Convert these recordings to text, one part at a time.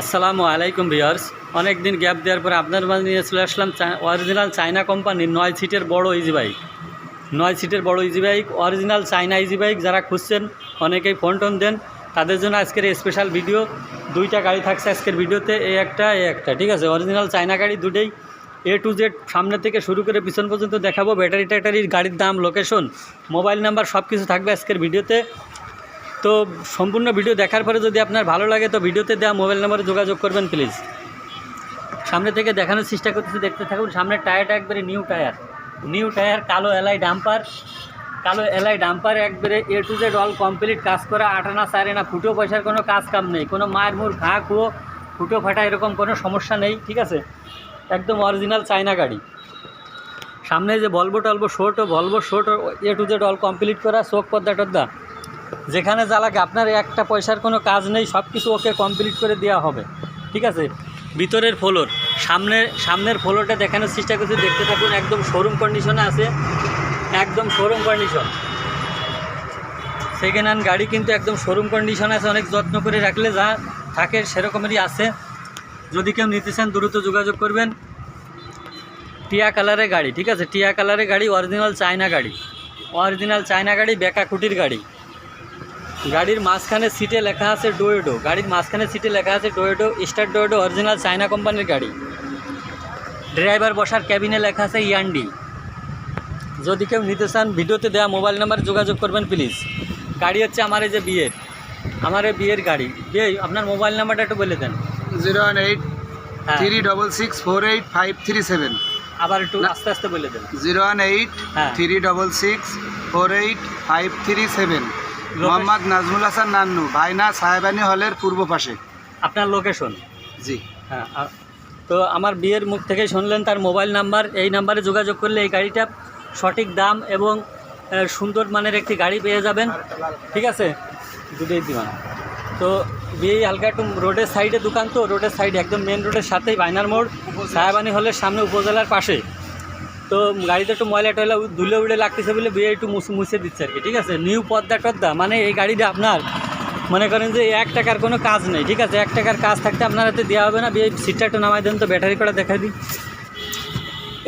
আসসালামু আলাইকুম ভিউয়ার্স। অনেক দিন গ্যাপ দেওয়ার পরে আপনার মাঝে নিয়ে চলে আসলাম অরিজিনাল চায়না কোম্পানির নয় সিটের বড় ইজি বাইক নয় সিটের বড় easy bike original China easy bike যারা খুঁজছেন, অনেকেই ফোন টোন দেন। তাদের জন্য আজকের স্পেশাল ভিডিও দুইটা গাড়ি থাকছে আজকের ভিডিওতে এই একটা এই একটা, ঠিক আছে? অরিজিনাল চায়না গাড়ি দুটোই। এ টু জেড সামনে থেকে শুরু করে পিছন পর্যন্ত দেখাবো। ব্যাটারি ট্যাটারির গাড়ির দাম লোকেশন মোবাইল নাম্বার সব কিছু থাকবে আজকের ভিডিওতে তো সম্পূর্ণ ভিডিও দেখার পরে যদি আপনার ভালো লাগে, তো ভিডিওতে দেওয়া মোবাইল নাম্বারে যোগাযোগ করবেন প্লিজ সামনে থেকে দেখানোর চেষ্টা করতেছি, দেখতে থাকুন। সামনের টায়ারটা একবারে নিউ টায়ার। নিউ টায়ার, কালো এলাই ডাম্পার কালো এলাই ডাম্পার একবারে A to Z all complete কাজ করা আটানা সারে না, ফুটো পয়সার কোনো কাজ কাম নেই। কোনো মায়ের মুর, ঘা, কুয়ো, ফুটো ফাটা এরকম কোনো সমস্যা নেই, ঠিক আছে? একদম অরিজিনাল চায়না গাড়ি। সামনে যে ভলভো টলভো শোট ও Volvo শোট A to Z all complete করা, চোখ পদ্মা টদ্দা যেখানে যা লাগে, আপনার একটা পয়সার কোনো কাজ নেই সব কিছু ওকে কমপ্লিট করে দেওয়া হবে। ঠিক আছে? ভিতরের ফ্লোর সামনে সামনের ফ্লোরটা দেখানোর চেষ্টা করছি, দেখতে থাকুন, একদম শোরুম কন্ডিশনে আছে। একদম শোরুম কন্ডিশন সেকেন্ড হ্যান্ড গাড়ি কিন্তু একদম শোরুম কন্ডিশনে আছে, অনেক যত্ন করে রাখলে যা থাকে সেরকমেরই আছে। যদি কেউ নিতে চান, দ্রুত যোগাযোগ করবেন। টিয়া কালারের গাড়ি, ঠিক আছে? টিয়া কালারের গাড়ি অরিজিনাল চায়না গাড়ি। অরিজিনাল চায়না গাড়ি বেকা কুটির গাড়ি। গাড়ির মাঝখানে সিটে লেখা আছে ডোয়েডো গাড়ির মাঝখানে সিটে লেখা আছে ডোয়েডো স্টার ডোয়েডো অরিজিনাল চায়না কোম্পানির গাড়ি। ড্রাইভার বসার ক্যাবিনে লেখা আছে ইয়ান্ডি যদি কেউ নিতে চান ভিডিওতে দেওয়া মোবাইল নাম্বারে যোগাযোগ করবেন প্লিজ গাড়ি হচ্ছে আমার এই যে বিয়ের। আমার এই বিয়ের গাড়ি। বিয়ে আপনার মোবাইল নাম্বারটা একটু বলে দেন। জিরো ওয়ান এইট হ্যাঁ। Three double six four eight five three seven. আবার একটু আস্তে আস্তে বলে দেন। জিরো ওয়ান এইট হ্যাঁ। Three double six four eight five three seven. Mohammad Nazmul Hasan Nannu ভাইনা সাহেবানি হলের পূর্ব পাশে। আপনার লোকেশন? জি। হ্যাঁ তো আমার বিয়ের মুখ থেকে শুনলেন তার মোবাইল নাম্বার এই নাম্বারে যোগাযোগ করলে এই গাড়িটা সঠিক দাম এবং সুন্দর মানের একটি গাড়ি পেয়ে যাবেন। ঠিক আছে? দুটোই দিবান তো বিয়ে হালকা একটু রোডের সাইডে দোকান তো রোডের সাইডে একদম মেন রোডের সাথেই বাইনার মোড় সাহেবানি হলের সামনে উপজেলার পাশে। তো গাড়িতে একটু ময়লা টয়লা ধুলে উড়ে লাগতেছে বলে বিয়ে একটু মুছে দিচ্ছে আর কি, ঠিক আছে? নিউ পদ্মা টদ্দা মানে এই গাড়িটা আপনার, মনে করেন যে এক টাকার কোনো কাজ নেই, ঠিক আছে? এক টাকার কাজ থাকতে আপনার হাতে দেওয়া হবে না, বিয়ে সিটটা একটু নামাই দেন তো ব্যাটারি করা দেখা দিই।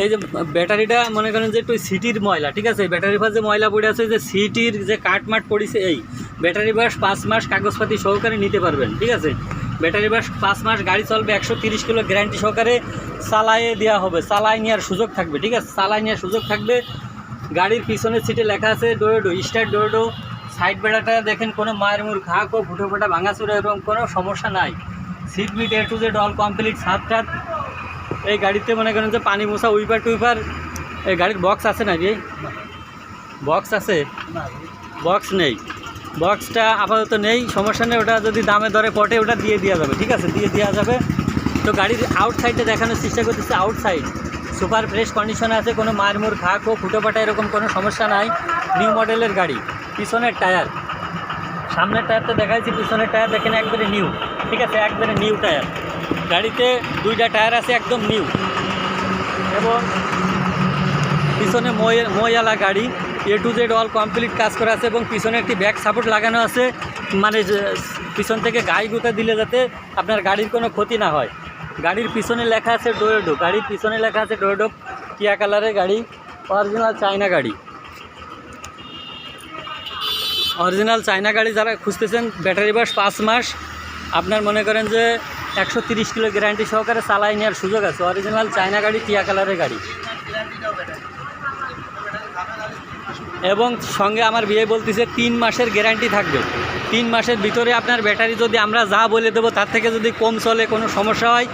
এই যে ব্যাটারিটা মনে করেন যে একটু সিটির ময়লা, ঠিক আছে? ব্যাটারি পাশে যে ময়লা পড়ে আছে, যে সিটির যে কাটমাট পড়েছে, এই ব্যাটারি বয়স পাঁচ মাস কাগজপাতি সহকারে নিতে পারবেন, ঠিক আছে? ব্যাটারি বাস পাঁচ মাস গাড়ি চলবে, একশো তিরিশ কিলো গ্যারান্টি সহকারে চালায়ে দেওয়া হবে, চালাই নেওয়ার সুযোগ থাকবে, ঠিক আছে? চালাই নেওয়ার সুযোগ থাকবে। গাড়ির পিছনের সিটে লেখা আছে ডোয়েডো স্টার ডোয়েডো সাইড বেড়াটা দেখেন, কোনো মায়ের মুর ঘা কো ফুটো ফোটা ভাঙাচুরা এরকম কোনো সমস্যা নাই। Seat bit A to Z all complete সাত টাত এই গাড়িতে মনে করেন যে পানি মোছা উইপার টুইপার, এই গাড়ির বক্স আছে না কি বক্স আছে? বক্স নেই। বক্সটা আপাতত নেই, সমস্যা নেই, ওটা যদি দামে দরে পটে ওটা দিয়ে দেওয়া যাবে, ঠিক আছে? দিয়ে দেওয়া যাবে। তো গাড়ির আউটসাইডে দেখানোর চেষ্টা করতেছে আউটসাইড সুপার ফ্রেশ কন্ডিশনে আছে, কোনো মারমুর খাক ও ফুটো ফাটা এরকম কোনো সমস্যা নাই। নিউ মডেলের গাড়ি, পিছনের টায়ার সামনের টায়ারটা দেখাচ্ছি পিছনের টায়ার দেখেন একবারে নিউ ঠিক আছে? একবারে নিউ টায়ার গাড়িতে দুইটা টায়ার আছে, একদম নিউ এবং পিছনে মই মইয়ালা গাড়ি। A to Z all complete কাজ করা আছে এবং পিছনে একটি ব্যাক সাপোর্ট লাগানো আছে। মানে পিছন থেকে গাড়ি গুঁতে দিলে যাতে আপনার গাড়ির কোনো ক্ষতি না হয়। গাড়ির পিছনে লেখা আছে ডোয়েডো গাড়ির পিছনে লেখা আছে ডোয়েডো টিয়া কালারের গাড়ি। অরিজিনাল চায়না গাড়ি। অরিজিনাল চায়না গাড়ি যারা খুঁজতেছেন ব্যাটারি বয়স পাঁচ মাস। আপনার মনে করেন যে, একশো তিরিশ কিলো গ্যারান্টি সহকারে চালাই নেওয়ার সুযোগ আছে। অরিজিনাল চায়না গাড়ি টিয়া কালারের গাড়ি। এবং সঙ্গে আমার বিয়ে বলতেছে তিন মাসের গ্যারান্টি থাকবে। তিন মাসের ভিতরে আপনার ব্যাটারি যদি আমরা যা বলে দেবো, তার থেকে যদি কম চলে, কোনো সমস্যা হয়,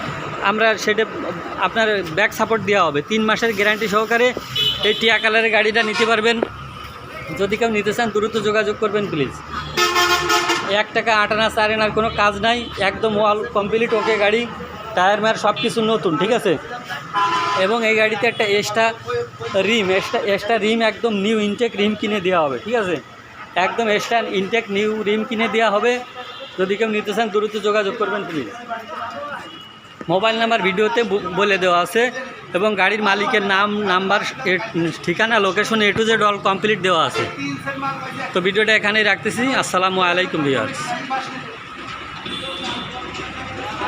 আমরা সেটা, আপনার ব্যাক সাপোর্ট দেওয়া হবে। তিন মাসের গ্যারান্টি সহকারে এই টিয়া কালারের গাড়িটা নিতে পারবেন। যদি কেউ নিতে চান, দ্রুত যোগাযোগ করবেন প্লিজ এক টাকা আটানা চারেনার কোনো কাজ নাই। একদম ওয়াল কমপ্লিট ওকে গাড়ি। টায়ার মায়ার সব কিছু নতুন, ঠিক আছে? এবং এই গাড়িতে একটা extra rim, extra extra rim একদম নিউ ইনটেক রিম কিনে দেওয়া হবে, ঠিক আছে? একদম এক্সট্রা ইনটেক নিউ রিম কিনে দেওয়া হবে। যদি কেউ নিতে চান, দ্রুত যোগাযোগ করবেন প্লিজ মোবাইল নাম্বার ভিডিওতে বলে দেওয়া আছে এবং গাড়ির মালিকের নাম, নাম্বার ঠিকানা, location A to Z all complete দেওয়া আছে। তো ভিডিওটা এখানেই রাখতেছি। আসসালামু আলাইকুম, ভিউয়ার্স।